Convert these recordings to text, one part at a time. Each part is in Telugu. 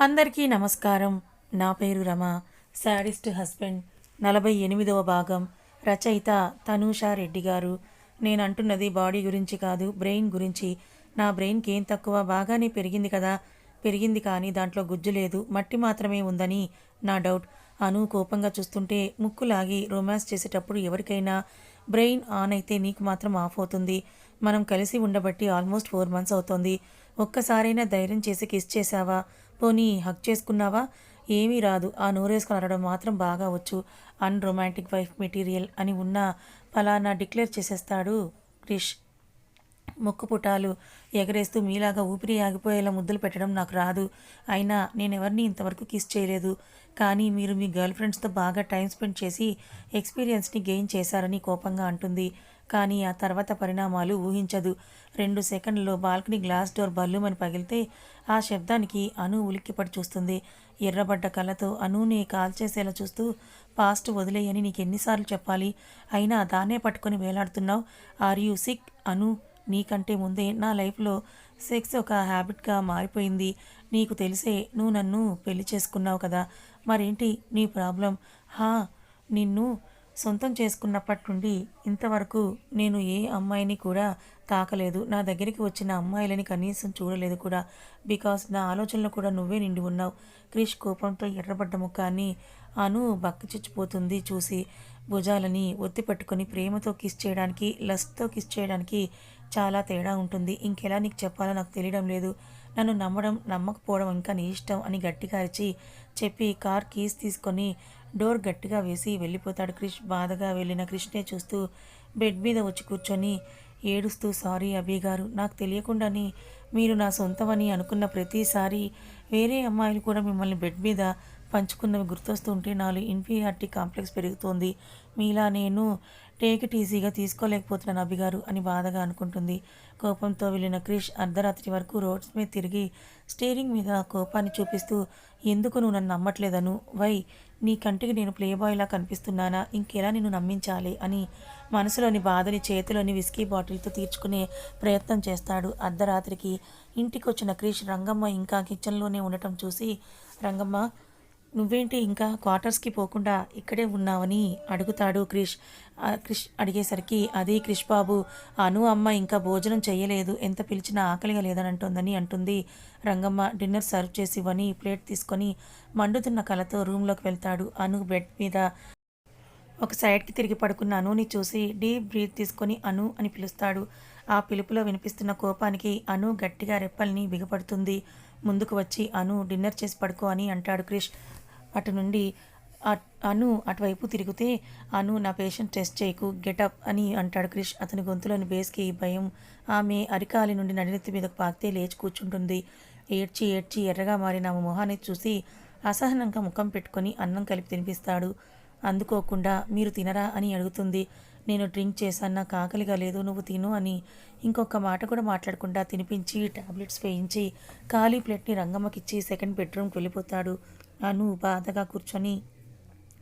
అందరికీ నమస్కారం. నా పేరు రమ. Sadist husband. నలభై ఎనిమిదవ భాగం. రచయిత తనూషా రెడ్డి గారు. నేను అంటున్నది బాడీ గురించి కాదు బ్రెయిన్ గురించి. నా బ్రెయిన్కి ఏం తక్కువ? బాగానే పెరిగింది కదా. పెరిగింది కానీ దాంట్లో గుజ్జు లేదు. మట్టి మాత్రమే ఉందని నా డౌట్. అను కోపంగా చూస్తుంటే ముక్కు లాగి రొమాన్స్ చేసేటప్పుడు ఎవరికైనా బ్రెయిన్ ఆన్ అయితే నీకు మాత్రం ఆఫ్ అవుతుంది. మనం కలిసి ఉండబట్టి ఆల్మోస్ట్ ఫోర్ మంత్స్ అవుతోంది. ఒక్కసారైనా ధైర్యం చేసి కిస్ చేసావా పోనీ హక్ చేసుకున్నావా? ఏమీ రాదు. ఆ నోరేసుకొని అరడం మాత్రం బాగా వచ్చు. అన్ రొమాంటిక్ వైఫ్ మెటీరియల్ అని ఉన్న ఫలానా డిక్లేర్ చేసేస్తాడు క్రిష్. ముక్కు పుటాలు ఎగరేస్తూ మీలాగా ఊపిరి ఆగిపోయేలా ముద్దులు పెట్టడం నాకు రాదు. అయినా నేను ఎవరిని ఇంతవరకు కిస్ చేయలేదు. కానీ మీరు మీ గర్ల్ ఫ్రెండ్స్తో బాగా టైం స్పెండ్ చేసి ఎక్స్పీరియన్స్ని గెయిన్ చేశారని కోపంగా అంటుంది. కానీ ఆ తర్వాత పరిణామాలు ఊహించదు. రెండు సెకండ్లలో బాల్కనీ గ్లాస్ డోర్ బల్లుమని పగిలితే ఆ శబ్దానికి అను ఉలిక్కిపడి చూస్తుంది. ఎర్రబడ్డ కళ్ళతో అనుని కాల్చేసేలా చూస్తూ పాస్ట్ వదిలేయని నీకు ఎన్నిసార్లు చెప్పాలి. అయినా దాన్నే పట్టుకొని వేలాడుతున్నావు. Are you sick Anu. నీకంటే ముందే నా లైఫ్లో సెక్స్ ఒక హ్యాబిట్గా మారిపోయింది. నీకు తెలిసే నువ్వు నన్ను పెళ్ళి చేసుకున్నావు కదా. మరేంటి నీ ప్రాబ్లం? హా నిన్ను సొంతం చేసుకున్నప్పటి నుండి ఇంతవరకు నేను ఏ అమ్మాయిని కూడా తాకలేదు. నా దగ్గరికి వచ్చిన అమ్మాయిలని కనీసం చూడలేదు కూడా. బికాస్ నా ఆలోచనలో కూడా నువ్వే నిండి ఉన్నావు. క్రిష్ కోపంతో ఎర్రబడ్డ ముఖాన్ని అను బక్కచిచ్చిపోతుంది చూసి. భుజాలని ఒత్తి పట్టుకొని ప్రేమతో కిస్ చేయడానికి లస్ట్తో కిస్ చేయడానికి చాలా తేడా ఉంటుంది. ఇంకెలా నీకు చెప్పాలో నాకు తెలియడం లేదు. నన్ను నమ్మడం నమ్మకపోవడం ఇంకా నీ ఇష్టం అని గట్టిగా అరిచి చెప్పి కార్ కీస్ తీసుకొని డోర్ గట్టిగా వేసి వెళ్ళిపోతాడు క్రిష్. బాధగా వెళ్ళిన క్రిష్నే చూస్తూ బెడ్ మీద వచ్చి కూర్చొని ఏడుస్తూ సారీ అభి గారు నాకు తెలియకుండానే మీరు నా సొంతమని అనుకున్న ప్రతిసారి వేరే అమ్మాయిలు కూడా మిమ్మల్ని బెడ్ మీద పంచుకున్నవి గుర్తొస్తుంటే నాలో ఇన్ఫీరియారిటీ కాంప్లెక్స్ పెరుగుతోంది. మీలా నేను టేక్ ఇట్ ఈజీగా తీసుకోలేకపోతున్నాను అభిగారు అని బాధగా అనుకుంటుంది. కోపంతో వెళ్ళిన క్రిష్ అర్ధరాత్రి వరకు రోడ్స్ మీద తిరిగి స్టీరింగ్ మీద కోపాన్ని చూపిస్తూ ఎందుకు నువ్వు నన్ను నమ్మట్లేదను? వై నీ కంటికి నేను ప్లేబాయ్లా కనిపిస్తున్నానా? ఇంకెలా నిన్ను నమ్మించాలి? అని మనసులోని బాధని చేతిలోని విస్కీ బాటిల్తో తీర్చుకునే ప్రయత్నం చేస్తాడు. అర్ధరాత్రికి ఇంటికి వచ్చిన క్రిష్ రంగమ్మ ఇంకా కిచెన్లోనే ఉండటం చూసి రంగమ్మ నువ్వేంటి ఇంకా క్వార్టర్స్కి పోకుండా ఇక్కడే ఉన్నావని అడుగుతాడు క్రిష్. క్రిష్ అడిగేసరికి అది క్రిష్ బాబు అను అమ్మ ఇంకా భోజనం చేయలేదు ఎంత పిలిచినా ఆకలిగా లేదని అంటుందని అంటుంది రంగమ్మ. డిన్నర్ సర్వ్ చేసి ఇవ్వని ప్లేట్ తీసుకొని మండుతున్న కళతో రూమ్లోకి వెళ్తాడు. అను బెడ్ మీద ఒక సైడ్కి తిరిగి పడుకున్న అనుని చూసి డీప్ బ్రీత్ తీసుకొని అను అని పిలుస్తాడు. ఆ పిలుపులో వినిపిస్తున్న కోపానికి అను గట్టిగా రెప్పల్ని బిగపడుతుంది. ముందుకు వచ్చి అను డిన్నర్ చేసి పడుకో అని అంటాడు క్రిష్. అటు నుండి అను అటువైపు తిరిగితే అను నా పేషెంట్ టెస్ట్ చేయకు గెటప్ అని అంటాడు క్రిష్. అతని గొంతులోని బేస్కి భయం. ఆమె అరికాలి నుండి నడినెత్తి మీదకు పాకితే లేచి కూర్చుంటుంది. ఏడ్చి ఏడ్చి ఎర్రగా మారిన ఆమె మొహాన్ని చూసి అసహనంగా ముఖం పెట్టుకొని అన్నం కలిపి తినిపిస్తాడు. అందుకోకుండా మీరు తినరా? అని అడుగుతుంది. నేను డ్రింక్ చేశాను నాకు ఆకలిగా లేదు నువ్వు తిను అని ఇంకొక మాట కూడా మాట్లాడకుండా తినిపించి టాబ్లెట్స్ వేయించి ఖాళీ ప్లేట్ని రంగమ్మకిచ్చి సెకండ్ బెడ్రూమ్కి వెళ్ళిపోతాడు. అను బాధగా కూర్చొని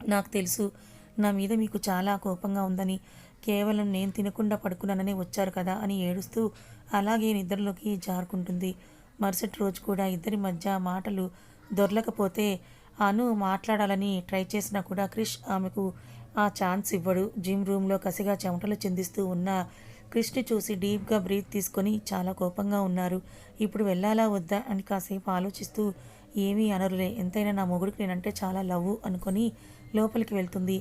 నాకు తెలుసు. నా మీద మీకు చాలా కోపంగా ఉందని కేవలం నేను తినకుండా పడుకున్నాననే వచ్చారు కదా అని ఏడుస్తూ అలాగే నిద్రలోకి జారుకుంటుంది. మరుసటి రోజు కూడా ఇద్దరి మధ్య మాటలు దొరలకపోతే అను మాట్లాడాలని ట్రై చేసినా కూడా క్రిష్ ఆమెకు ఆ ఛాన్స్ ఇవ్వడు. జిమ్ రూమ్లో కసిగా చెమటలు చెందిస్తూ ఉన్న క్రిష్ని చూసి డీప్గా బ్రీత్ తీసుకొని చాలా కోపంగా ఉన్నారు. ఇప్పుడు వెళ్ళాలా వద్దా? అని కాసేపు ఆలోచిస్తూ ఏమీ అనరులే. ఎంతైనా నా మొగుడికి నేనంటే చాలా లవ్ అనుకొని లోపలికి వెళ్తుంది.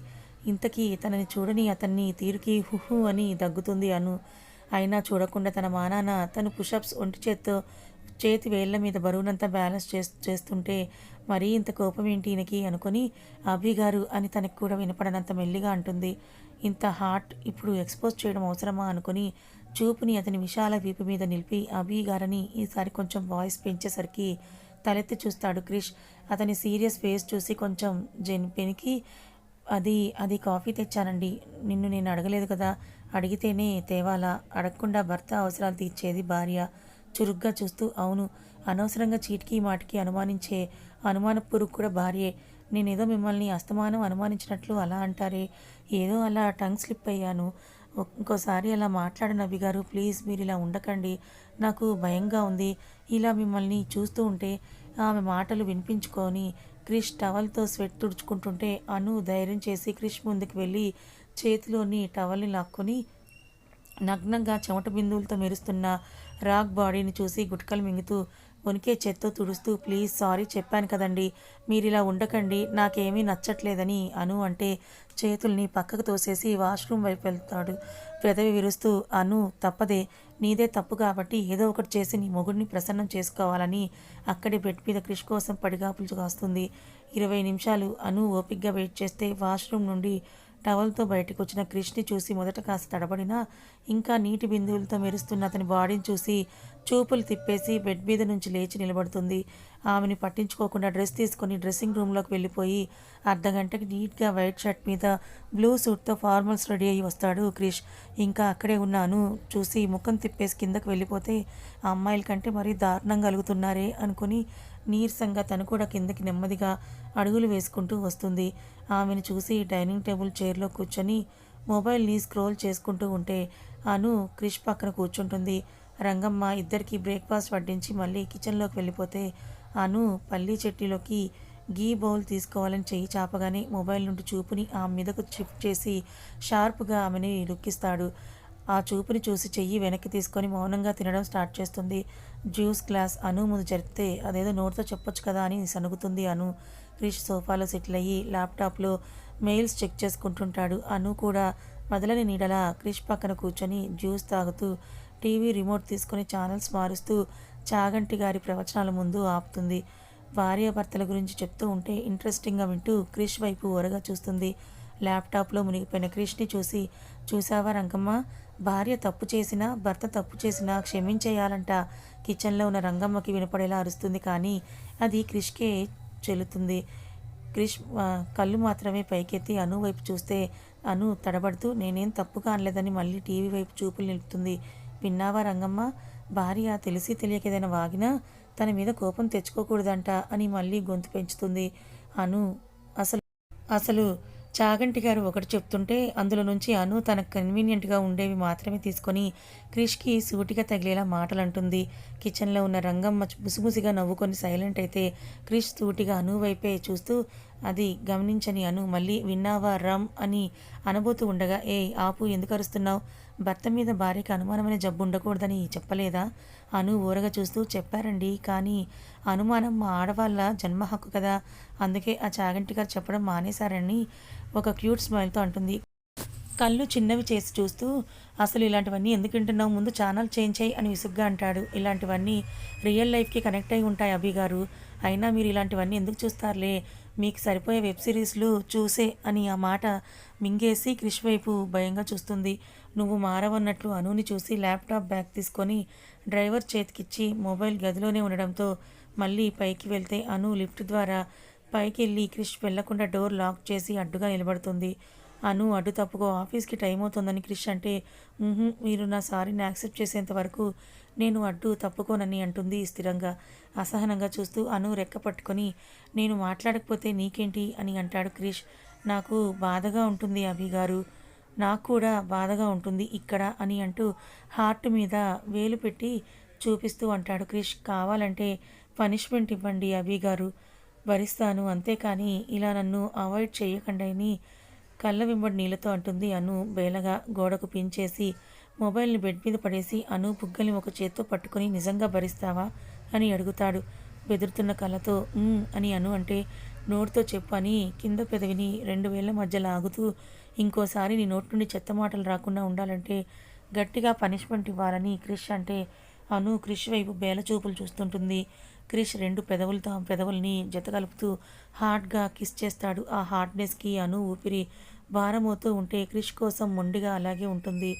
ఇంతకీ తనని చూడని అతన్ని తీరుకి హుహు అని దగ్గుతుంది అను. అయినా చూడకుండా తన మానాన తను పుషప్స్ ఒంటి చేత్తో చేతి వేళ్ళ మీద బరువునంతా బ్యాలెన్స్ చేస్తుంటే మరీ ఇంత కోపం ఏంటి ఈయనకి అనుకొని అభి గారు అని తనకు కూడా వినపడనంత మెల్లిగా అంటుంది. ఇంత హార్ట్ ఇప్పుడు ఎక్స్పోజ్ చేయడం అవసరమా అనుకుని చూపుని అతని విశాల వీపు మీద నిలిపి అభి గారని ఈసారి కొంచెం వాయిస్ పెంచేసరికి తలెత్తి చూస్తాడు క్రిష్. అతని సీరియస్ ఫేస్ చూసి కొంచెం జెన్ పెనికి అది అది కాఫీ తెచ్చానండి. నిన్ను నేను అడగలేదు కదా. అడిగితేనే తేవాలా. అడగకుండా భర్త అవసరాలు తీర్చేది భార్య. చురుగ్గా చూస్తూ అవును. అనవసరంగా చీటికి మాటికి అనుమానించే అనుమానపూర్వకు కూడా భార్యే. నేనేదో మిమ్మల్ని అస్తమానం అనుమానించినట్లు అలా అంటారే. ఏదో అలా టంగ్ స్లిప్ అయ్యాను. ఇంకోసారి అలా మాట్లాడు నబి గారు ప్లీజ్ మీరు ఇలా ఉండకండి నాకు భయంగా ఉంది. ఇలా మిమ్మల్ని చూస్తూ ఉంటే ఆమె మాటలు వినిపించుకొని క్రిష్ టవల్తో స్వెట్ తుడుచుకుంటుంటే అను ధైర్యం చేసి క్రిష్ ముందుకు వెళ్ళి చేతిలోని టవల్ని లాక్కొని నగ్నంగా చెమట బిందువులతో మెరుస్తున్న రాక్ బాడీని చూసి గుట్కలు మింగుతూ ఉనికే చేత్తో తుడుస్తూ ప్లీజ్ సారీ చెప్పాను కదండి. మీరు ఇలా ఉండకండి. నాకేమీ నచ్చట్లేదని అను అంటే చేతుల్ని పక్కకు తోసేసి వాష్రూమ్ వైపు వెళ్తాడు. పెదవి విరుస్తూ అను తప్పదే. నీదే తప్పు కాబట్టి ఏదో ఒకటి చేసి నీ మొగుడిని ప్రసన్నం చేసుకోవాలని అక్కడి బెడ్ మీద క్రిష్ కోసం పడిగాపులు కాస్తుంది. ఇరవై నిమిషాలు అను ఓపిగ్గా వెయిట్ చేస్తే వాష్రూమ్ నుండి టవల్తో బయటకు వచ్చిన క్రిష్ని చూసి మొదట కాస్త తడబడినా ఇంకా నీటి బిందువులతో మెరుస్తున్న అతని బాడీని చూసి చూపులు తిప్పేసి బెడ్ మీద నుంచి లేచి నిలబడుతుంది. ఆమెని పట్టించుకోకుండా డ్రెస్ తీసుకొని డ్రెస్సింగ్ రూమ్లోకి వెళ్ళిపోయి అర్ధగంటకి నీట్గా వైట్ షర్ట్ మీద బ్లూ సూట్తో ఫార్మల్స్ రెడీ అయ్యి వస్తాడు క్రిష్. ఇంకా అక్కడే ఉన్నాను. చూసి ముఖం తిప్పేసి కిందకు వెళ్ళిపోతే ఆ అమ్మాయిల కంటే మరీ దారుణంగా కలుగుతున్నారే అనుకుని నీరసంగా తను కూడా కిందకి నెమ్మదిగా అడుగులు వేసుకుంటూ వస్తుంది. ఆమెను చూసి డైనింగ్ టేబుల్ చైర్లో కూర్చొని మొబైల్ని స్క్రోల్ చేసుకుంటూ ఉంటే అను క్రిష్ పక్కన కూర్చుంటుంది. రంగమ్మ ఇద్దరికి బ్రేక్ఫాస్ట్ వడ్డించి మళ్ళీ కిచెన్లోకి వెళ్ళిపోతే అను పల్లీ చెట్టులోకి గీ బౌల్ తీసుకోవాలని చెయ్యి చాపగానే మొబైల్ నుండి చూపుని ఆమె మీదకు షిఫ్ట్ చేసి షార్ప్గా ఆమెని లుక్కిస్తాడు. ఆ చూపుని చూసి చెయ్యి వెనక్కి తీసుకొని మౌనంగా తినడం స్టార్ట్ చేస్తుంది. జ్యూస్ గ్లాస్ అను ముందు జరిపితే అదేదో నోటితో చెప్పొచ్చు కదా అని సనుగుతుంది అను. క్రిష్ సోఫాలో సెటిల్ అయ్యి ల్యాప్టాప్లో మెయిల్స్ చెక్ చేసుకుంటుంటాడు. అను కూడా వదలని నీడలా క్రిష్ పక్కన కూర్చొని జ్యూస్ తాగుతూ టీవీ రిమోట్ తీసుకొని ఛానల్స్ మారుస్తూ చాగంటి గారి ప్రవచనాల ముందు ఆపుతుంది. భార్యాభర్తల గురించి చెప్తూ ఉంటే ఇంట్రెస్టింగ్గా వింటూ క్రిష్ వైపు ఓరగా చూస్తుంది. ల్యాప్టాప్లో మునిగిపోయిన క్రిష్ని చూసి చూసావా రంగమ్మ? భార్య తప్పు చేసినా భర్త తప్పు చేసినా క్షమించేయాలంట. కిచెన్లో ఉన్న రంగమ్మకి వినపడేలా అరుస్తుంది కానీ అది క్రిష్కే చెల్లుతుంది. క్రిష్ కళ్ళు మాత్రమే పైకెత్తి అను వైపు చూస్తే అను తడబడుతూ నేనేం తప్పుగా అనలేదని మళ్ళీ టీవీ వైపు చూపులు నిలుపుతుంది. విన్నావా రంగమ్మ? భార్య తెలిసి తెలియక ఏదైనా వాగినా తన మీద కోపం తెచ్చుకోకూడదంట అని మళ్ళీ గొంతు పెంచుతుంది అను. అసలు అసలు చాగంటి గారు ఒకటి చెప్తుంటే అందులో నుంచి అను తనకు కన్వీనియంట్గా ఉండేవి మాత్రమే తీసుకొని క్రిష్కి సూటిగా తగిలేలా మాటలు అంటుంది కిచెన్లో ఉన్న రంగమ్మ ముసిముసిగా నవ్వుకొని సైలెంట్ అయితే క్రిష్ సూటిగా అను వైపే చూస్తూ అది గమనించని అను. మళ్ళీ విన్నావా రమ్ అని అనబోతూ ఉండగా ఏ ఆపు ఎందుకు అరుస్తున్నావు? భర్త మీద భార్యకి అనుమానమైన జబ్బు ఉండకూడదని చెప్పలేదా? అను ఊరగా చూస్తూ చెప్పారండి కానీ అనుమానం మా ఆడవాళ్ళ జన్మ హక్కు కదా. అందుకే ఆ చాగంటి గారు చెప్పడం మానేశారని ఒక క్యూట్ స్మైల్తో అంటుంది. కళ్ళు చిన్నవి చేసి చూస్తూ అసలు ఇలాంటివన్నీ ఎందుకు వింటున్నావు? ముందు ఛానల్ చేంజ్ చేయి అని విసుగ్గా అంటాడు. ఇలాంటివన్నీ రియల్ లైఫ్కి కనెక్ట్ అయి ఉంటాయి అభి గారు అయినా మీరు ఇలాంటివన్నీ ఎందుకు చూస్తారులే? మీకు సరిపోయే వెబ్ సిరీస్లు చూసే అని ఆ మాట మింగేసి క్రిష్ వైపు భయంగా చూస్తుంది. నువ్వు మారవన్నట్లు అనుని చూసి ల్యాప్టాప్ బ్యాగ్ తీసుకొని డ్రైవర్ చేతికిచ్చి మొబైల్ గదిలోనే ఉండడంతో మళ్ళీ పైకి వెళ్తే అను లిఫ్ట్ ద్వారా పైకి వెళ్ళి క్రిష్ వెళ్ళకుండా డోర్ లాక్ చేసి అడ్డుగా నిలబడుతుంది. అను అడ్డు తప్పుకో ఆఫీస్కి టైం అవుతుందని క్రిష్ అంటే మీరు నా సారీని యాక్సెప్ట్ చేసేంత వరకు నేను అడ్డు తప్పుకోనని అంటుంది స్థిరంగా. అసహనంగా చూస్తూ అను రెక్క పట్టుకొని నేను మాట్లాడకపోతే నీకేంటి అని అంటాడు క్రిష్. నాకు బాధగా ఉంటుంది అభి గారు. నాకు కూడా బాధగా ఉంటుంది ఇక్కడ అని అంటూ హార్ట్ మీద వేలు పెట్టి చూపిస్తూ అంటాడు క్రిష్. కావాలంటే పనిష్మెంట్ ఇవ్వండి అభి గారు. భరిస్తాను అంతేకాని ఇలా నన్ను అవాయిడ్ చేయకండి అని కళ్ళ వెంబడి నీళ్ళతో అంటుంది అను. బేలగా గోడకు పించేసి మొబైల్ని బెడ్ మీద పడేసి అను బుగ్గల్ని ఒక చేత్తో పట్టుకొని నిజంగా భరిస్తావా అని అడుగుతాడు. బెదురుతున్న కళ్ళతో అని అను అంటే నోటితో చెప్పు అని కింద పెదవిని రెండు వేళ్ళ మధ్య లాగుతూ ఇంకోసారి నీ నోటి నుండి చెత్త మాటలు రాకుండా ఉండాలంటే గట్టిగా పనిష్మెంట్ ఇవ్వాలని క్రిష్ అంటే అను క్రిష్ వైపు బేలచూపులు చూస్తుంటుంది. క్రిష్ రెండు పెదవులతో పెదవుల్ని జతకలుపుతూ హార్డ్గా కిస్ చేస్తాడు. ఆ హార్డ్నెస్కి అను ఊపిరి భారమవుతూ ఉంటే క్రిష్ కోసం మొండిగా అలాగే ఉంటుంది.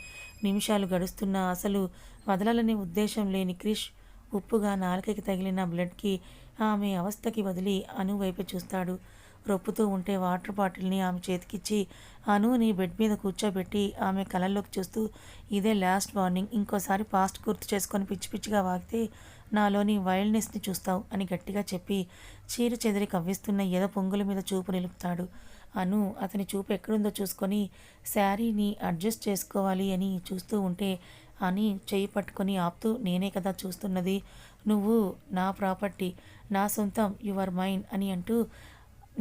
నిమిషాలు గడుస్తున్నా అసలు వదలాలనే ఉద్దేశం లేని క్రిష్ ఉప్పుగా నాలుకకి తగిలిన బ్లడ్కి ఆమె అవస్థకి వదిలి అను వైపు చూస్తాడు. రొప్పుతూ ఉంటే వాటర్ బాటిల్ని ఆమె చేతికిచ్చి అనుని బెడ్ మీద కూర్చోబెట్టి ఆమె కళ్ళల్లోకి చూస్తూ ఇదే లాస్ట్ వార్నింగ్. ఇంకోసారి పాస్ట్ గుర్తు చేసుకొని పిచ్చి పిచ్చిగా వాగితే నాలోని వైల్డ్నెస్ని చూస్తావు అని గట్టిగా చెప్పి చీర చెదిరి కవ్విస్తున్న ఏదో పొంగుల మీద చూపు నిలుపుతాడు. అను అతని చూపు ఎక్కడుందో చూసుకొని శారీని అడ్జస్ట్ చేసుకోవాలి అని చూస్తూ ఉంటే అని చేయి పట్టుకొని ఆపుతూ నేనే కదా చూస్తున్నది. నువ్వు నా ప్రాపర్టీ నా సొంతం యువర్ మైండ్ అని అంటూ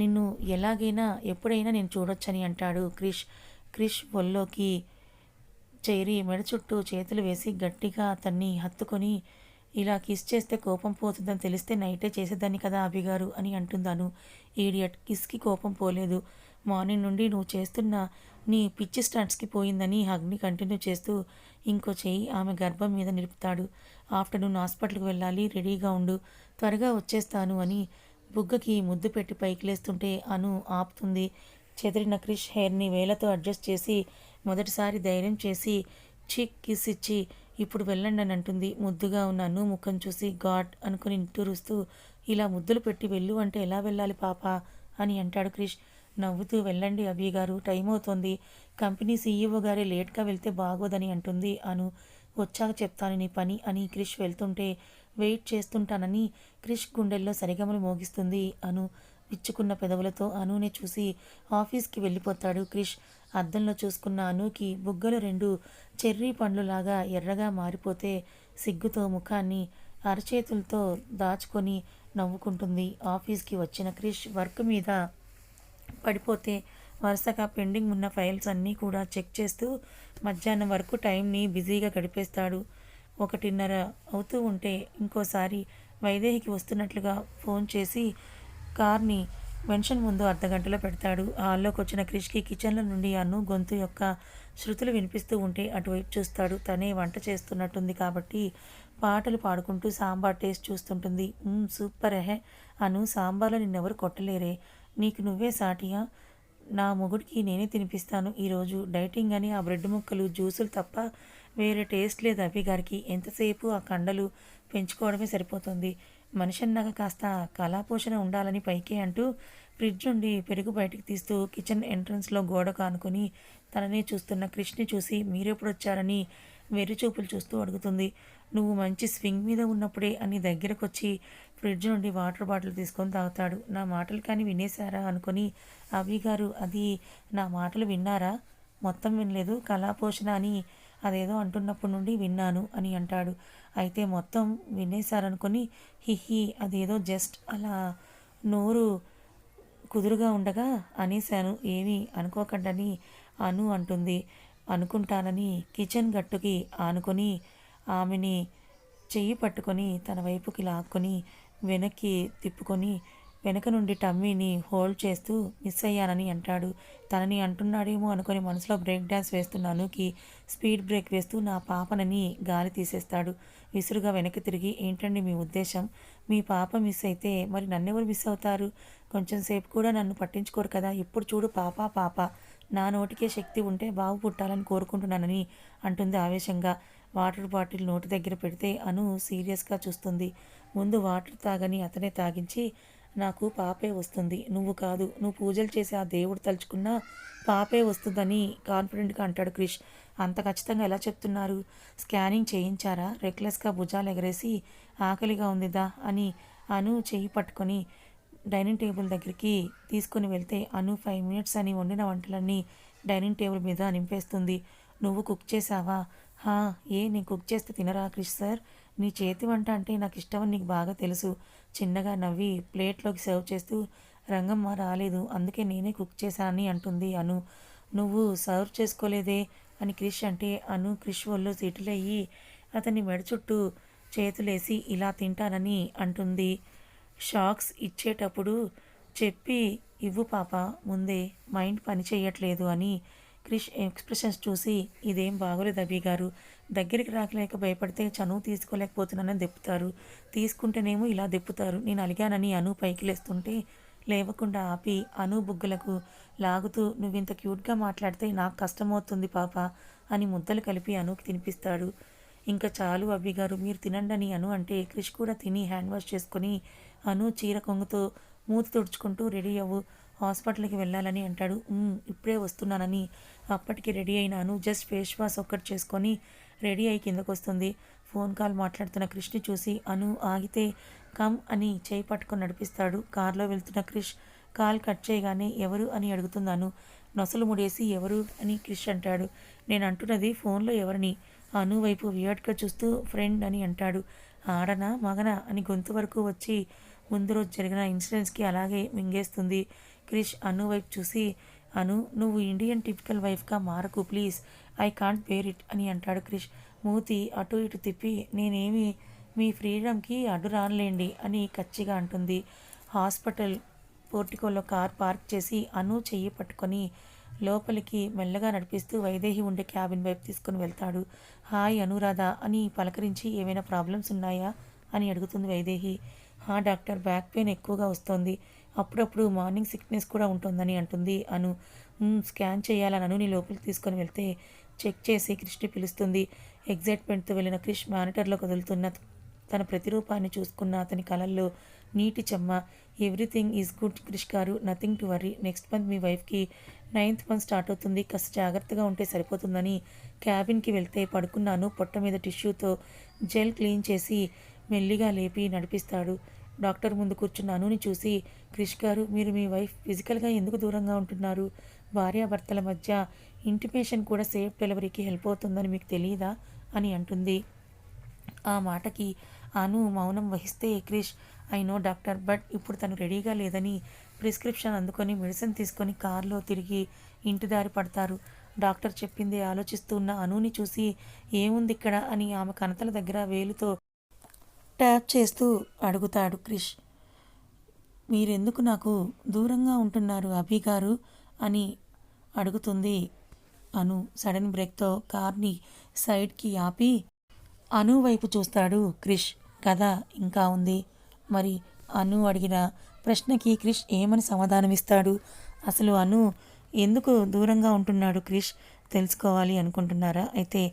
నిన్ను ఎలాగైనా ఎప్పుడైనా నేను చూడొచ్చని అంటాడు క్రిష్. క్రిష్ ఒళ్ళోకి చేరి మెడ చుట్టూ చేతులు వేసి గట్టిగా అతన్ని హత్తుకొని ఇలా కిస్ చేస్తే కోపం పోతుందని తెలిస్తే నైటే చేసేదాన్ని కదా అభిగారు అని అంటుందాను. ఈడియట్ కిస్కి కోపం పోలేదు. మార్నింగ్ నుండి నువ్వు చేస్తున్న నీ పిచ్చి స్టార్ట్స్కి పోయిందని హగ్ని కంటిన్యూ చేస్తూ ఇంకో చెయ్యి ఆమె గర్భం మీద నిలుపుతాడు. ఆఫ్టర్నూన్ హాస్పిటల్కి వెళ్ళాలి రెడీగా ఉండు త్వరగా వచ్చేస్తాను అని బుగ్గకి ముద్దు పెట్టి పైకి లేస్తుంటే అను ఆపుతుంది. చెదిరిన క్రిష్ హెయిర్ని వేలతో అడ్జస్ట్ చేసి మొదటిసారి ధైర్యం చేసి చిక్ కిస్ ఇచ్చి ఇప్పుడు వెళ్ళండి అని అంటుంది. ముద్దుగా ఉన్న అను ముఖం చూసి గాడ్ అనుకుని నిట్టూరుస్తూ ఇలా ముద్దులు పెట్టి వెళ్ళు అంటే ఎలా వెళ్ళాలి పాప అని అంటాడు క్రిష్. నవ్వుతూ వెళ్ళండి అభి గారు టైం అవుతోంది. కంపెనీ సీఈఓ గారే లేట్గా వెళ్తే బాగోదని అంటుంది అను. వచ్చాక చెప్తాను నీ పని అని క్రిష్ వెళ్తుంటే వెయిట్ చేస్తుంటానని క్రిష్ గుండెల్లో సరిగమలు మోగిస్తుంది అను విచ్చుకున్న పెదవులతో అనునే చూసి ఆఫీస్కి వెళ్ళిపోతాడు క్రిష్. అద్దంలో చూసుకున్న అనుకి బుగ్గలు రెండు చెర్రీ పండ్లులాగా ఎర్రగా మారిపోతే సిగ్గుతో ముఖాన్ని అరచేతులతో దాచుకొని నవ్వుకుంటుంది ఆఫీస్కి వచ్చిన క్రిష్ వర్క్ మీద పడిపోతే వరుసగా పెండింగ్ ఉన్న ఫైల్స్ అన్నీ కూడా చెక్ చేస్తూ మధ్యాహ్నం వరకు టైంని బిజీగా గడిపేస్తాడు. ఒకటిన్నర అవుతూ ఉంటే ఇంకోసారి వైదేహికి వస్తున్నట్లుగా ఫోన్ చేసి కార్ని మెన్షన్ ముందు అర్ధగంటలో పెడతాడు. హాల్లోకి వచ్చిన క్రిష్కి కిచెన్ల నుండి అన్ను గొంతు యొక్క శృతులు వినిపిస్తూ ఉంటే అటువైపు చూస్తాడు. తనే వంట చేస్తున్నట్టుంది కాబట్టి పాటలు పాడుకుంటూ సాంబార్ టేస్ట్ చూస్తుంటుంది. సూపర్ హే అను సాంబార్లో నిన్నెవరు కొట్టలేరే. నీకు నువ్వే సాటియా? నా మొగుడికి నేనే తినిపిస్తాను. ఈరోజు డైటింగ్ అని ఆ బ్రెడ్ ముక్కలు జ్యూసులు తప్ప వేరే టేస్ట్ లేదు అభి గారికి. ఎంతసేపు ఆ కండలు పెంచుకోవడమే సరిపోతుంది. మనిషి అన్నాక కాస్త కళాపోషణ ఉండాలని పైకే అంటూ ఫ్రిడ్జ్ నుండి పెరుగు బయటికి తీస్తూ కిచెన్ ఎంట్రన్స్లో గోడ కానుకొని తననే చూస్తున్న క్రిష్ని చూసి మీరెప్పుడొచ్చారని వెర్రి చూపులు చూస్తూ అడుగుతుంది. నువ్వు మంచి స్వింగ్ మీద ఉన్నప్పుడే అని దగ్గరకు వచ్చి ఫ్రిడ్జ్ నుండి వాటర్ బాటిల్ తీసుకొని తాగుతాడు. నా మాటలు కానీ వినేశారా అనుకొని అభి గారు అది నా మాటలు విన్నారా? మొత్తం వినలేదు. కళాపోషణ అని అదేదో అంటున్నప్పటి నుండి విన్నాను అని అంటాడు. అయితే మొత్తం వినేశారనుకొని హిహి అదేదో జస్ట్ అలా నోరు కుదురుగా ఉండగా అనేశాను. ఏమీ అనుకోకండని అను అంటుంది. అనుకుంటానని కిచెన్ గట్టుకి ఆనుకొని ఆమెని చెయ్యి పట్టుకొని తన వైపుకి లాక్కొని వెనక్కి తిప్పుకొని వెనక నుండి టమ్మీని హోల్డ్ చేస్తూ మిస్ అయ్యానని అంటాడు. తనని అంటున్నాడేమో అనుకొని మనసులో బ్రేక్ డ్యాన్స్ వేస్తున్నానుకి స్పీడ్ బ్రేక్ వేస్తూ నా పాపనని గాలి తీసేస్తాడు. విసురుగా వెనక్కి తిరిగి ఏంటండి మీ ఉద్దేశం? మీ పాప మిస్ అయితే మరి నన్నెవరు మిస్ అవుతారు? కొంచెం సేపు కూడా నన్ను పట్టించుకోరు కదా. ఇప్పుడు చూడు పాప పాప. నా నోటికే శక్తి ఉంటే బాగు పుట్టాలని కోరుకుంటున్నానని అంటుంది ఆవేశంగా. వాటర్ బాటిల్ నోటి దగ్గర పెడితే అను సీరియస్గా చూస్తుంది. ముందు వాటర్ తాగని అతనే తాగించి నాకు పాపే వస్తుంది. నువ్వు కాదు. నువ్వు పూజలు చేసి ఆ దేవుడు తలుచుకున్నా పాపే వస్తుందని కాన్ఫిడెంట్గా అంటాడు క్రిష్. అంత ఖచ్చితంగా ఎలా చెప్తున్నారు? స్కానింగ్ చేయించారా? రెక్లెస్గా భుజాలు ఎగరేసి ఆకలిగా ఉందిదా అని అను చేయి పట్టుకొని డైనింగ్ టేబుల్ దగ్గరికి తీసుకుని వెళ్తే అను ఫైవ్ మినిట్స్ అని వండిన వంటలన్నీ డైనింగ్ టేబుల్ మీద నింపేస్తుంది. నువ్వు కుక్ చేసావా? హా ఏ నేను కుక్ చేస్తే తినరా క్రిష్ సార్? నీ చేతి వంట అంటే నాకు ఇష్టమని నీకు బాగా తెలుసు. చిన్నగా నవ్వి ప్లేట్లోకి సర్వ్ చేస్తూ రంగమ్మ రాలేదు అందుకే నేనే కుక్ చేశానని అంటుంది అను. నువ్వు సర్వ్ చేసుకోలేదే? అని క్రిష్ అంటే అను క్రిష్ ఒళ్ళు సెటిల్ అయ్యి అతని మెడ చుట్టూ చేతులేసి ఇలా తింటానని అంటుంది. షాక్స్ ఇచ్చేటప్పుడు చెప్పి ఇవ్వు పాప ముందే మైండ్ పని చేయట్లేదు అని క్రిష్ ఎక్స్ప్రెషన్స్ చూసి ఇదేం బాగోలేదు అభి గారు. దగ్గరికి రాకలేక భయపడితే చనువు తీసుకోలేకపోతున్నానని దెప్పుతారు. తీసుకుంటేనేమో ఇలా దెప్పుతారు. నేను అలిగానని అను పైకి లేస్తుంటే లేవకుండా ఆపి అను బుగ్గలకు లాగుతూ నువ్వింత క్యూట్గా మాట్లాడితే నాకు కష్టమవుతుంది పాప అని ముద్దలు కలిపి అనుకి తినిపిస్తాడు. ఇంకా చాలు అబ్బి గారు మీరు తినండి అని అను అంటే క్రిష్ కూడా తిని హ్యాండ్ వాష్ చేసుకొని అను చీర కొంగుతో మూతి తుడుచుకుంటూ రెడీ అవ్వు. హాస్పిటల్కి వెళ్ళాలని అంటాడు. ఇప్పుడే వస్తున్నానని అప్పటికి రెడీ అయినాను. జస్ట్ ఫేస్ వాష్ ఒక్కటి చేసుకొని రెడీ అయి కిందకు వస్తుంది ఫోన్ కాల్ మాట్లాడుతున్న క్రిష్ని చూసి అను ఆగితే కమ్ అని చేయి పట్టుకొని నడిపిస్తాడు. కారులో వెళ్తున్న క్రిష్ కాల్ కట్ చేయగానే ఎవరు అని అడుగుతున్నాను. నొసలు ముడేసి ఎవరు అని క్రిష్ అంటాడు. నేను అంటున్నది ఫోన్లో ఎవరిని? అను వైపు వియర్డ్గా చూస్తూ ఫ్రెండ్ అని అంటాడు. ఆడనా మగనా అని గొంతు వరకు వచ్చి ముందు రోజు జరిగిన ఇన్సిడెంట్స్కి అలాగే మింగేస్తుంది. క్రిష్ అను వైపు చూసి అను నువ్వు ఇండియన్ టిపికల్ వైఫ్గా మారకు please. I can't bear it అని అంటాడు క్రిష్. మూతి అటు ఇటు తిప్పి నేనేమి మీ ఫ్రీడమ్కి అడ్డు రానులేండి అని కచ్చిగా అంటుంది. హాస్పిటల్ పోర్టికోలో కార్ పార్క్ చేసి అను చెయ్యి పట్టుకొని లోపలికి మెల్లగా నడిపిస్తూ వైదేహి ఉండే క్యాబిన్ వైపు తీసుకుని వెళ్తాడు. హాయ్ అనురాధ అని పలకరించి ఏమైనా ప్రాబ్లమ్స్ ఉన్నాయా? అని అడుగుతుంది వైదేహి. హా డాక్టర్ బ్యాక్ పెయిన్ ఎక్కువగా వస్తోంది. అప్పుడప్పుడు మార్నింగ్ సిక్నెస్ కూడా ఉంటుందని అంటుంది అను. స్కాన్ చేయాలని అనుని లోపలికి తీసుకొని వెళ్తే చెక్ చేసి క్రిష్ని పిలుస్తుంది. ఎగ్జైట్మెంట్తో వెళ్ళిన క్రిష్ మానిటర్లో కదులుతున్న తన ప్రతిరూపాన్ని చూసుకున్న అతని కళల్లో నీటి చెమ్మ. Everything is good Krish garu. Nothing to worry next month మీ వైఫ్కి నైన్త్ మంత్ స్టార్ట్ అవుతుంది. కాస్త జాగ్రత్తగా ఉంటే సరిపోతుందని క్యాబిన్కి వెళ్తే పడుకున్నాను. పొట్ట మీద టిష్యూతో జెల్ క్లీన్ చేసి మెల్లిగా లేపి నడిపిస్తాడు. డాక్టర్ ముందు కూర్చున్న అనుని చూసి క్రిష్ గారు మీరు మీ వైఫ్ ఫిజికల్గా ఎందుకు దూరంగా ఉంటున్నారు? భార్యాభర్తల మధ్య ఇంటిమేషన్ కూడా సేఫ్ డెలివరీకి హెల్ప్ అవుతుందని మీకు తెలియదా అని అంటుంది. ఆ మాటకి అను మౌనం వహిస్తే Krish I know doctor but ఇప్పుడు తను రెడీగా లేదని ప్రిస్క్రిప్షన్ అందుకొని మెడిసిన్ తీసుకొని కారులో తిరిగి ఇంటి దారి పడతారు. డాక్టర్ చెప్పింది ఆలోచిస్తూ ఉన్న అనుని చూసి ఏముంది ఇక్కడ? అని ఆమె కనతల దగ్గర వేలుతో ట్యాప్ చేస్తూ అడుగుతాడు క్రిష్. మీరెందుకు నాకు దూరంగా ఉంటున్నారు అభి గారు? అని అడుగుతుంది అను. సడన్ బ్రేక్తో కార్ని సైడ్కి ఆపి అను వైపు చూస్తాడు క్రిష్. కథ ఇంకా ఉంది. మరి అను అడిగిన ప్రశ్నకి క్రిష్ ఏమని సమాధానమిస్తాడు? అసలు అను ఎందుకు దూరంగా ఉంటున్నాడు క్రిష్? తెలుసుకోవాలి అనుకుంటున్నారా? అయితే